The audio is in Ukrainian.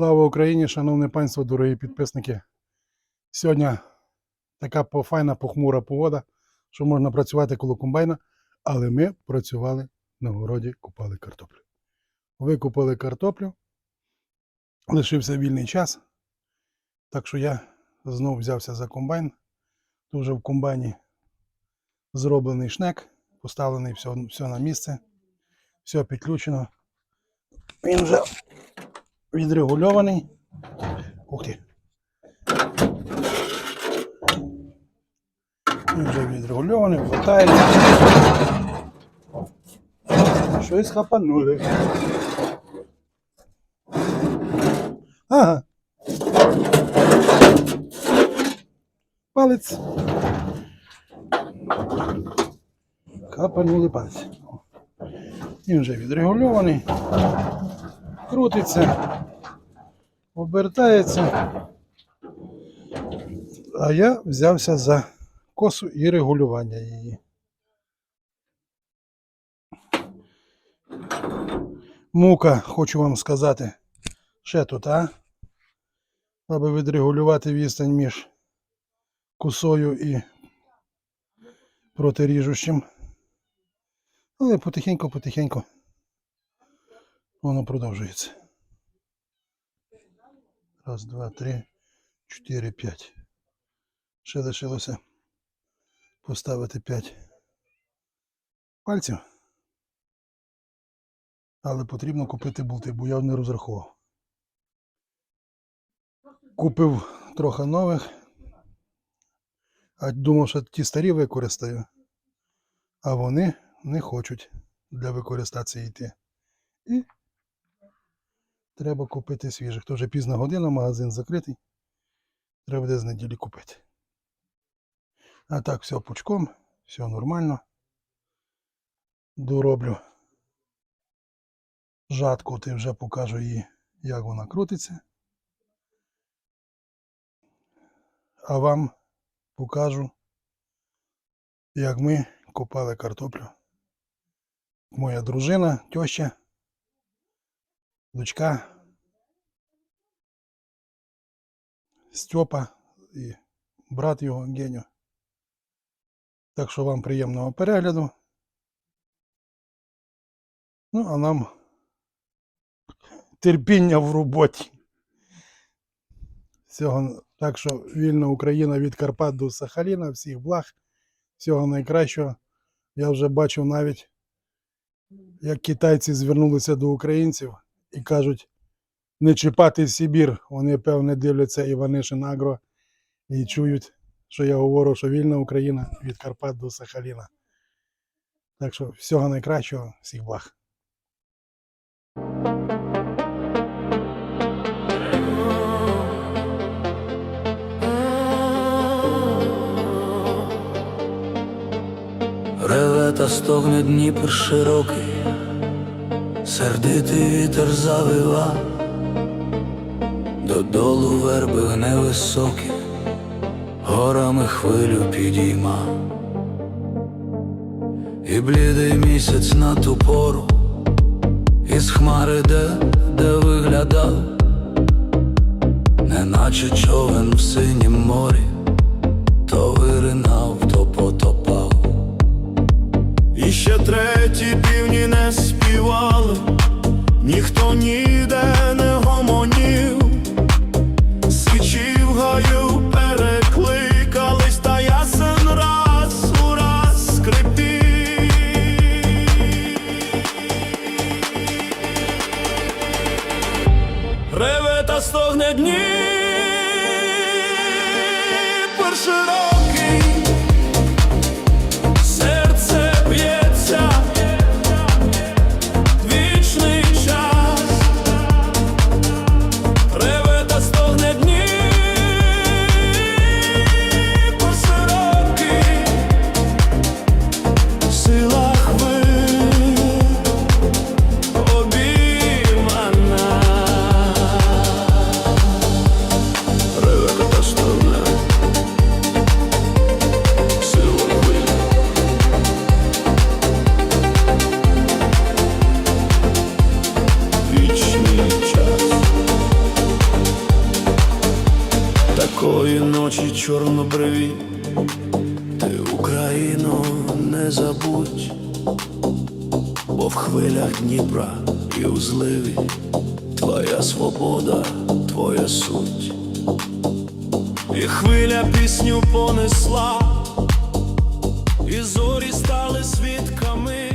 Слава Україні, шановне панство, дорогі підписники. Сьогодні така файна похмура погода, що можна працювати коло комбайна, але ми працювали на городі, купали картоплю. Викупили картоплю, лишився вільний час. Так що я знов взявся за комбайн. Тут вже в комбайні зроблений шнек, поставлений все, все на місце, все підключено. Він вже відрегульований. Ух ти. Він вже відрегульований, вертається. Щось хапанули. Ага. Палець. Хапанули палець. Він вже відрегульований крутиться, обертається. А я взявся за косу і регулювання її. Мука, хочу вам сказати, ще тут, а? Аби відрегулювати відстань між косою і протиріжущим. Але потихеньку-потихеньку воно продовжується. Раз, два, три, чотири, п'ять. Ще лишилося поставити п'ять пальців. Але потрібно купити болти, бо я не розрахував. Купив трохи нових, а думав, що ті старі використаю, а вони не хочуть для використації йти. І треба купити свіжих. То вже пізна година, магазин закритий. Треба буде з неділі купити. А так, все пучком, все нормально. Дороблю жатку, ти вже покажу їй, як вона крутиться. А вам покажу, як ми копали картоплю. Моя дружина, теща, дочка, Степа і брат його Геню. Так що вам приємного перегляду. Ну, а нам терпіння в роботі. Всього, так що вільна Україна від Карпат до Сахаліна, всіх благ, всього найкращого. Я вже бачив навіть, як китайці звернулися до українців і кажуть, не чіпати Сибір. Вони, певне, дивляться Іванишин Агро і чують, що я говорю, що вільна Україна від Карпат до Сахаліна. Так що всього найкращого, всіх благ. Реве та стогне Дніпр широкий, сердитий вітер завива, додолу верби гневисокі, горами хвилю підійма, і блідий місяць на ту пору, із хмари де, де виглядав, неначе човен в синім морі, то виринав, то потопав. І ще треті півні не співали, ніхто ніде не гомонів, сичі в гаю перекликались, та ясен раз у раз скрипів. Реве та стогне Дніпр широкий, Тої ночі чорнобриві, ти Україну не забудь, бо в хвилях Дніпра і у зливі твоя свобода, твоя суть, і хвиля пісню понесла, і зорі стали свідками.